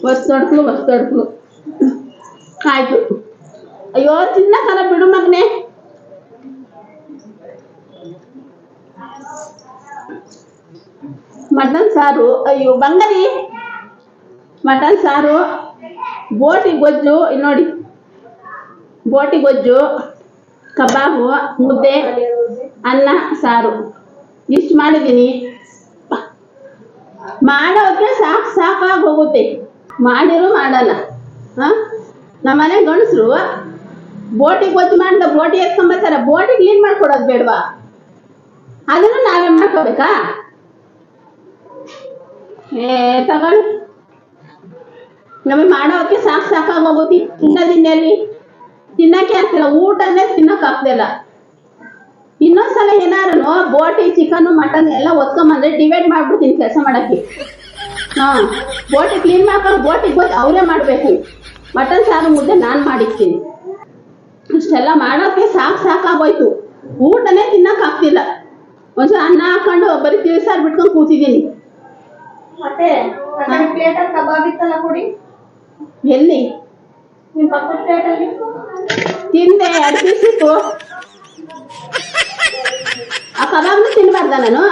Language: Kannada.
ಹೊಸ್ ತೊಡ್ಕ್ಳು ಹೊಸ್ ಆಯ್ತು ಅಯ್ಯೋ ತಿನ್ನಕ್ಕಲ್ಲ ಬಿಡು ಮಗನೇ ಮಟನ್ ಸಾರು ಅಯ್ಯೋ ಬಂಗಾರಿ ಮಟನ್ ಸಾರು ಬೋಟಿ ಗೊಜ್ಜು ನೋಡಿ ಬೋಟಿ ಗೊಜ್ಜು ಕಬಾಬು ಮುದ್ದೆ ಅನ್ನ ಸಾರು ಇಷ್ಟು ಮಾಡಿದ್ದೀನಿ ಮಾಡೋಕೆ ಸಾಕು ಸಾಕಾಗಿ ಹೋಗುತ್ತೆ ಮಾಡಿರು ಮಾಡಲ್ಲ. ಹಾಂ? ನಮ್ಮನೆ ಗಂಡಸ್ರು ಬೋಟಿಗೆ ಗೊಜ್ಜು ಮಾಡಿದ ಬೋಟಿ ಎತ್ಕೊಂಬರ್ತಾರೆ ಬೋಟಿ ಕ್ಲೀನ್ ಮಾಡ್ಕೊಡೋದು ಬೇಡವಾ? ಅದನ್ನು ನಾವೇ ಮಾಡ್ಕೋಬೇಕಾ? ಏ, ತಗೊಳ್ಳಿ. ನಮಗೆ ಮಾಡೋಕೆ ಸಾಕು ಸಾಕಾಗಿ ಹೋಗುತ್ತೆ ತಿನ್ನೋದಿನ್ನೆಲ್ಲಿ ತಿನ್ನಕ್ಕೆ ಆಗ್ತಿಲ್ಲ. ಊಟನೇ ತಿನ್ನಕ್ಕೆ ಆಗ್ತಿಲ್ಲ. ಇನ್ನೊಂದ್ಸಲ ಏನಾರು ಬೋಟಿ ಚಿಕನ್ ಮಟನ್ ಎಲ್ಲ ಒತ್ಕೊಂಬಂದ್ರೆ ಡಿವೈಡ್ ಮಾಡ್ಬಿಡ್ತೀನಿ ಕೆಲಸ ಮಾಡಕ್ಕೆ. ಹಾ ಬೋಟಿ ಕ್ಲೀನ್ ಮಾಡ್ಕೊಂಡು ಬೋಟಿ ಹೋಗಿ ಅವರೇ ಮಾಡಬೇಕು. ಮಟನ್ ಸಾರು ಮುದ್ದೆ ನಾನು ಮಾಡಿರ್ತೀನಿ. ಇಷ್ಟೆಲ್ಲ ಮಾಡೋಕೆ ಸಾಕು ಸಾಕಾಗೋಯ್ತು. ಊಟನೇ ತಿನ್ನಕ್ ಆಗ್ತಿಲ್ಲ. ಒಂದ್ಸಲ ಅನ್ನ ಹಾಕೊಂಡು ಬರೀ ತಿಳಿಸಾರು ಬಿಟ್ಕೊಂಡು ಕೂತಿದ್ದೀನಿ. ಮತ್ತೆ ಕಬಾಬ್ ಇತ್ತಲ್ಲ ಕೊಡಿ ಎಲ್ಲಿ? ಪಕ್ಕದ ತಿಂದೆ ಎರಡು ಪೀಸ್ ಇತ್ತು. ಆ ಕಬಾಬ್ನು ತಿನ್ಬಾರ್ದ ನಾನು?